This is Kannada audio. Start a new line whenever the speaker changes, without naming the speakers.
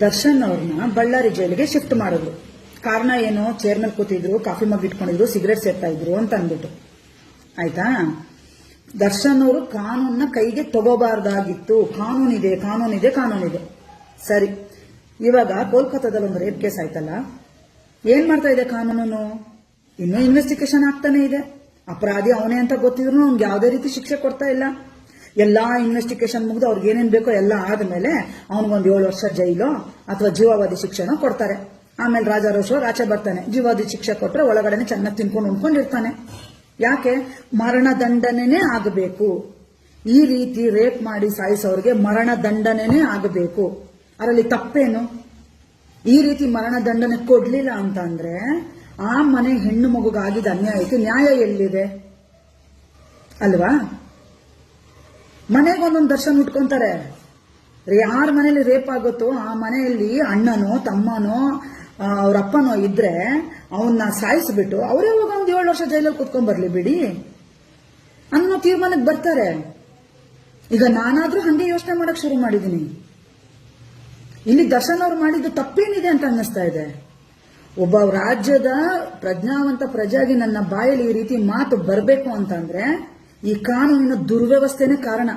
ದರ್ಶನ್ ಅವ್ರನ್ನ ಬಳ್ಳಾರಿ ಜೈಲಿಗೆ ಶಿಫ್ಟ್ ಮಾಡಿದ್ರು. ಕಾರಣ ಏನು? ಚೇರ್ ಮೇಲೆ ಕೂತಿದ್ರು, ಕಾಫಿ ಮಗ್ ಇಟ್ಕೊಂಡಿದ್ರು, ಸಿಗರೇಟ್ ಸೇರ್ತಾ ಇದ್ರು ಅಂತ ಅಂದ್ಬಿಟ್ಟು. ಆಯ್ತಾ? ದರ್ಶನ್ ಅವರು ಕಾನೂನ್ನ ಕೈಗೆ ತಗೋಬಾರ್ದಾಗಿತ್ತು. ಕಾನೂನಿದೆ ಕಾನೂನಿದೆ ಕಾನೂನಿದೆ. ಸರಿ. ಇವಾಗ ಕೋಲ್ಕತ್ತಾದಲ್ಲಿ ಒಂದು ರೇಪ್ ಕೇಸ್ ಆಯ್ತಲ್ಲ? ಏನ್ ಮಾಡ್ತಾ ಇದೆ ಕಾನೂನು ಇನ್ನೂ ಇನ್ವೆಸ್ಟಿಗೇಷನ್ ಆಗ್ತಾನೆ ಇದೆ. ಅಪರಾಧಿ ಅವನೇ ಅಂತ ಗೊತ್ತಿದ್ರು ನಮ್ಗೆ ಯಾವುದೇ ರೀತಿ ಶಿಕ್ಷೆ ಕೊಡ್ತಾ ಇಲ್ಲ. ಎಲ್ಲಾ ಇನ್ವೆಸ್ಟಿಗೇಷನ್ ಮುಗಿದು ಅವ್ರಿಗೆ ಏನೇನ್ ಬೇಕೋ ಎಲ್ಲ ಆದ್ಮೇಲೆ ಅವನಿಗೊಂದು ಏಳು ವರ್ಷ ಜೈಲು ಅಥವಾ ಜೀವಾವಧಿ ಶಿಕ್ಷೆನ ಕೊಡ್ತಾರೆ. ಆಮೇಲೆ ರಾಜಾರೋಷ್ ಆಚೆ ಬರ್ತಾನೆ. ಜೀವಾವಧಿ ಶಿಕ್ಷೆ ಕೊಟ್ಟರೆ ಒಳಗಡೆನೆ ಚೆನ್ನಾಗಿ ತಿನ್ಕೊಂಡು ಉಣ್ಕೊಂಡಿರ್ತಾನೆ. ಯಾಕೆ? ಮರಣ ದಂಡನೆನೇ ಆಗಬೇಕು. ಈ ರೀತಿ ರೇಪ್ ಮಾಡಿ ಸಾಯಿಸೋರಿಗೆ ಮರಣ ದಂಡನೆನೇ ಆಗಬೇಕು. ಅದರಲ್ಲಿ ತಪ್ಪೇನು? ಈ ರೀತಿ ಮರಣ ದಂಡನೆ ಕೊಡ್ಲಿಲ್ಲ ಅಂತ ಅಂದ್ರೆ ಆ ಮನೆ ಹೆಣ್ಣು ಮಗುಗಾಗಿದ್ದ ಅನ್ಯಾಯಕ್ಕೆ ನ್ಯಾಯ ಎಲ್ಲಿದೆ? ಅಲ್ವಾ? ಮನೆಗೆ ಒಂದೊಂದು ದರ್ಶನ ಉಟ್ಕೊಂತಾರೆ. ಯಾರ ಮನೇಲಿ ರೇಪ್ ಆಗುತ್ತೋ ಆ ಮನೆಯಲ್ಲಿ ಅಣ್ಣನೋ, ತಮ್ಮನೋ ಅವ್ರ ಅಪ್ಪನೋ ಇದ್ರೆ ಅವನ್ನ ಸಾಯಿಸ್ಬಿಟ್ಟು ಅವರೇ ಹೋಗಿ ಒಂದು ಏಳು ವರ್ಷ ಜೈಲಲ್ಲಿ ಕುತ್ಕೊಂಡ್ ಬರ್ಲಿ ಬಿಡಿ. ಅನ್ನೋ ತೀರ್ಮಾನಕ್ಕೆ ಬರ್ತಾರೆ. ಈಗ ನಾನಾದ್ರೂ ಹಂಗೆ ಯೋಚನೆ ಮಾಡಕ್ ಶುರು ಮಾಡಿದೀನಿ. ಇಲ್ಲಿ ದರ್ಶನ್ ಅವ್ರು ಮಾಡಿದ್ದು ತಪ್ಪೇನಿದೆ ಅಂತ ಅನ್ನಿಸ್ತಾ ಇದೆ. ಒಬ್ಬ ರಾಜ್ಯದ ಪ್ರಜ್ಞಾವಂತ ಪ್ರಜಾಗಿ ನನ್ನ ಬಾಯಲ್ಲಿ ಈ ರೀತಿ ಮಾತು ಬರಬೇಕು ಅಂತಂದ್ರೆ ಈ ಕಾನೂನಿನ ದುರ್ವ್ಯವಸ್ಥೆನೇ ಕಾರಣ